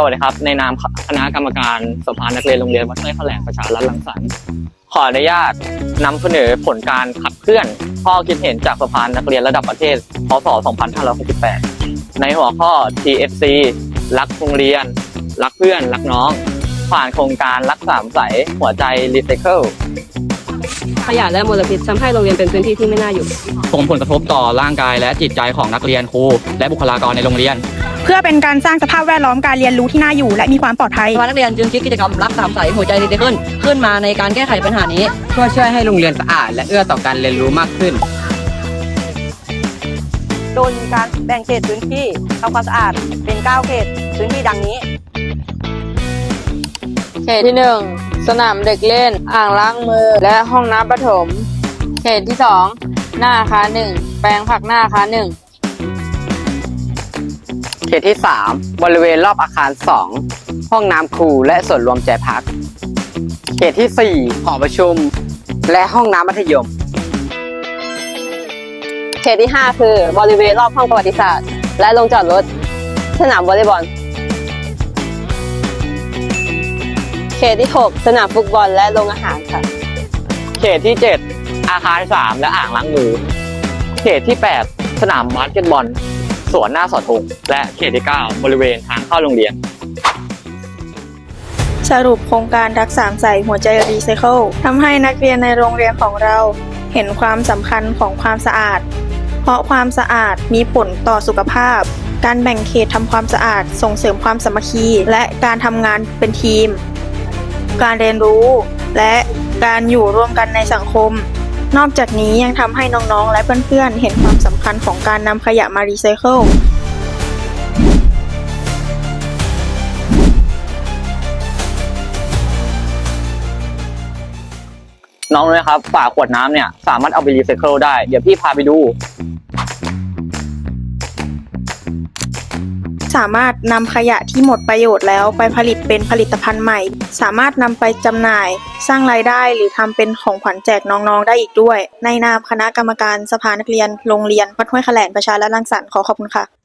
สวัสดีครับ ในนามคณะกรรมการสภานักเรียนโรงเรียนวัดห้วยแถลงประชารัฐลังสรรค์ขออนุญาตนำเสนอผลการขับเคลื่อนข้อคิดเห็นจากสภานักเรียนระดับประเทศ พศ 2568 ในหัวข้อ TFC รักโรงเรียน รักเพื่อน รักน้อง ผ่านโครงการรักสามใสหัวใจรีไซเคิลขยะและมลพิษทำให้โรงเรียนเป็นพื้นที่ที่ไม่น่าอยู่ส่งผลกระทบต่อร่างกายและจิตใจของนักเรียนครูและบุคลากรในโรงเรียนเพื่อเป็นการสร้างสภาพแวดล้อมการเรียนรู้ที่น่าอยู่ และมีความปลอดภัยสภานักเรียนจึงคิดกิจกรรมรักสามใสหัวใจรีไซเคิลขึ้นมาในการแก้ไขปัญหานี้ เพื่อช่วยให้โรงเรียนสะอาดและเอื้อต่อการเรียนรู้มากขึ้น โดยมีการแบ่งเขตพื้นที่ทำความสะอาดเป็น 9 เขตพื้นที่ดังนี้ เขตที่หนึ่งสนามเด็กเล่น อ่างล้างมือ และห้องน้ำปฐมเขตที่สองหน้าอาคารหนึ่งแปลงผักหน้าอาคารหนึ่ง เขตที่ 3 บริเวณรอบอาคาร 2 ห้องน้ำครูและส่วนรวมใจพัก เขตที่ 4 หอประชุม และห้องน้ำมัธยม เขตที่ 5 คือบริเวณรอบห้องประวัติศาสตร์ และลงจอดรถ สนามวอลเลย์บอล เขตที่ 6 สนามฟุตบอลและโรงอาหารค่ะ เขตที่ 7 อาคาร 3 และอ่างล้างมือ เขตที่ 8 สนามบาสเกตบอล สวนหน้าสอธงและเขตที่9บริเวณทางเข้าโรงเรียน สรุปโครงการรักสามใสหัวใจรีไซเคิลทำให้นักเรียนในโรงเรียนของเราเห็นความสำคัญของความสะอาด เพราะความสะอาดมีผลต่อสุขภาพ การแบ่งเขตทำความสะอาดส่งเสริมความสามัคคี และการทำงานเป็นทีม การเรียนรู้ และการอยู่ร่วมกันในสังคม นอกจากนี้ยังทำให้น้องๆ และเพื่อนๆ เห็นความสำคัญของการนำขยะมารีไซเคิลน้องเลยครับฝาขวดน้ำเนี่ย สามารถเอาไปรีไซเคิลได้ เดี๋ยวพี่พาไปดู สามารถนำขยะที่หมดประโยชน์แล้วไปผลิตเป็นผลิตภัณฑ์ใหม่ สามารถนำไปจำหน่าย สร้างรายได้หรือทำเป็นของขวัญแจกน้องๆได้อีกด้วย ในนามคณะกรรมการสภานักเรียนโรงเรียนวัดห้วยแขลงประชาและรังสรรค์ขอขอบคุณค่ะ